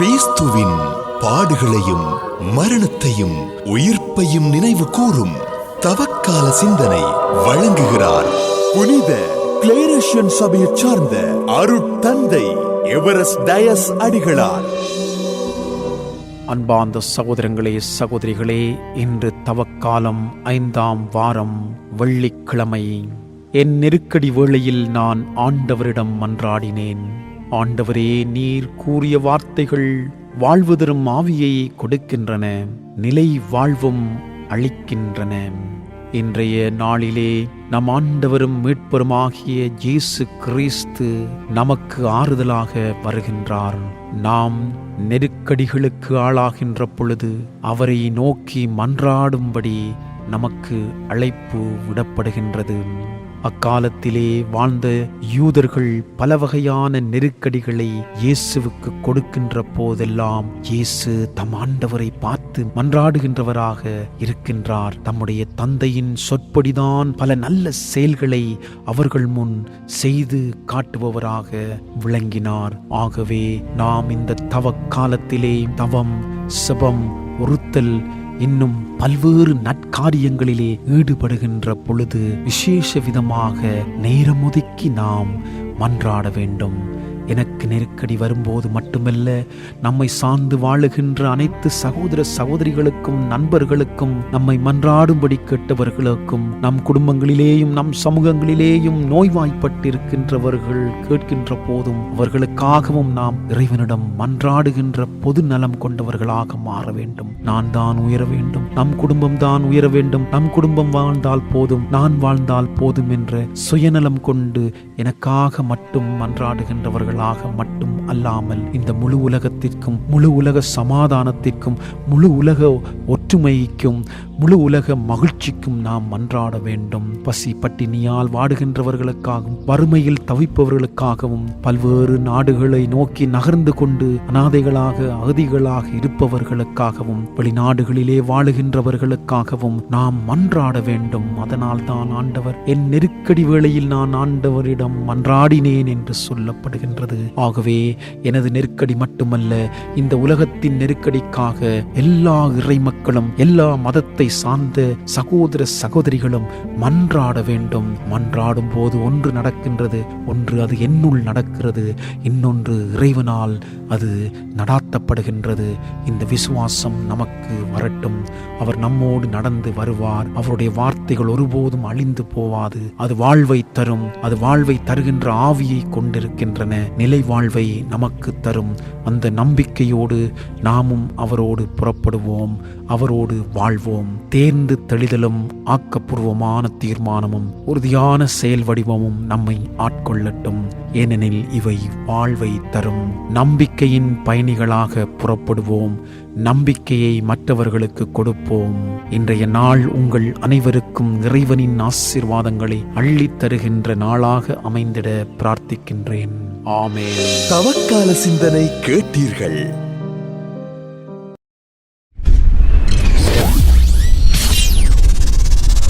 கிறிஸ்துவின் பாடுகளையும் மரணத்தையும் உயிர்ப்பையும் நினைவு கூறும் தவக்கால சிந்தனை வழங்குகிறார். புனித கிளேரேஷியன் சபையைச் சார்ந்த அருட்தந்தை எவரஸ்ட் டயஸ் அடிகளார். அன்பார்ந்த சகோதரங்களே சகோதரிகளே இன்று தவக்காலம் ஐந்தாம் வாரம் வெள்ளிக்கிழமை. என் நெருக்கடி வேளையில் நான் ஆண்டவரிடம் மன்றாடினேன். ஆண்டவரே நீர் கூறிய வார்த்தைகள் வாழ்வு தரும் ஆவியை கொடுக்கின்றன நிலை வாழ்வும் அளிக்கின்றன. இன்றைய நாளிலே நம் ஆண்டவரும் மீட்பருமாகிய இயேசு கிறிஸ்து நமக்கு ஆறுதலாக வருகின்றார். நாம் நெருக்கடிகளுக்கு ஆளாகின்ற பொழுது அவரை நோக்கி மன்றாடும்படி நமக்கு அழைப்பு விடப்படுகின்றது. அக்காலத்திலே வாழ்ந்த யூதர்கள் பல வகையான நெருக்கடிகளை இயேசுவுக்கு கொடுக்கின்ற போதெல்லாம் இயேசு தம் ஆண்டவரை பார்த்து மன்றாடுகின்றவராக இருக்கின்றார். தம்முடைய தந்தையின் சொற்படிதான் பல நல்ல செயல்களை அவர்கள் முன் செய்து காட்டுபவராக விளங்கினார். ஆகவே நாம் இந்த தவ காலத்திலே தவம் செபம் ஒருத்தல் இன்னும் பல்வேறு நற்காரியங்களிலே ஈடுபடுகின்ற பொழுது விசேஷ விதமாக நேரம் ஒதுக்கி நாம் மன்றாட வேண்டும். எனக்கு நெருக்கடி வரும்போது மட்டுமல்ல நம்மை சார்ந்து வாழுகின்ற அனைத்து சகோதர சகோதரிகளுக்கும் நண்பர்களுக்கும் நம்மை மன்றாடும்படி கேட்டவர்களுக்கும் நம் குடும்பங்களிலேயும் நம் சமூகங்களிலேயும் நோய்வாய்ப்பட்டிருக்கின்றவர்கள் கேட்கின்ற போதும் அவர்களுக்காகவும் நாம் இறைவனிடம் மன்றாடுகின்ற பொது நலம் கொண்டவர்களாக மாற வேண்டும். நான் தான் உயர வேண்டும். நம் குடும்பம் தான் உயர வேண்டும். நம் குடும்பம் வாழ்ந்தால் போதும். நான் வாழ்ந்தால் போதும் என்ற சுயநலம் கொண்டு எனக்காக மட்டும் மன்றாடுகின்றவர்கள் மன்றாடுகின்றவர்களாக மட்டும் அல்லாமல் இந்த முழு உலகத்திற்கும் முழு உலக சமாதானத்திற்கும் முழு உலக ஒற்றுமைக்கும் முழு உலக மகிழ்ச்சிக்கும் நாம் மன்றாட வேண்டும். பசி பட்டினியால் வாடுகின்றவர்களுக்காகவும் வறுமையில் தவிப்பவர்களுக்காகவும் பல்வேறு நாடுகளை நோக்கி நகர்ந்து கொண்டு அனாதைகளாக அகதிகளாக இருப்பவர்களுக்காகவும் வெளிநாடுகளிலே வாழுகின்றவர்களுக்காகவும் நாம் மன்றாட வேண்டும். அதனால் தான் ஆண்டவர் என் நெருக்கடி வேளையில் நான் ஆண்டவரிடம் மன்றாடினேன் என்று சொல்லப்படுகின்றது. ஆகவே எனது நெருக்கடி மட்டுமல்ல இந்த உலகத்தின் நெருக்கடிக்காக எல்லா இறை மக்களும் எல்லா மதத்தை சார்ந்த சகோதர சகோதரிகளும் மன்றாட வேண்டும். மன்றாடும் போது ஒன்று நடக்கின்றது ஒன்று அது என்னுள் நடக்கிறது இன்னொன்று இறைவனால் அது நடாத்தப்படுகின்றது. இந்த விசுவாசம் நமக்கு வரட்டும். அவர் நம்மோடு நடந்து வருவார். அவருடைய வார்த்தைகள் ஒருபோதும் அழிந்து போவாது. அது வாழ்வை தரும். அது வாழ்வை தருகின்ற ஆவியை கொண்டிருக்கின்றன. நிலை வாழ்வை நமக்கு தரும் அந்த நம்பிக்கையோடு நாமும் அவரோடு புறப்படுவோம் அவரோடு வாழ்வோம். தேர்ந்து தெளிதலும் ஆக்கப்பூர்வமான தீர்மானமும் உறுதியான செயல் வடிவமும் நம்மை ஆட்கொள்ளட்டும். ஏனெனில் இவை வாழ்வை தரும். நம்பிக்கையின் பயணிகளாக புறப்படுவோம். நம்பிக்கையை மற்றவர்களுக்கு கொடுப்போம். இன்றைய நாள் உங்கள் அனைவருக்கும் இறைவனின் ஆசீர்வாதங்களை அள்ளித் தருகின்ற நாளாக அமைந்திட பிரார்த்திக்கின்றேன். ஆமே தவக்கால சிந்தனை கேட்டீர்கள்.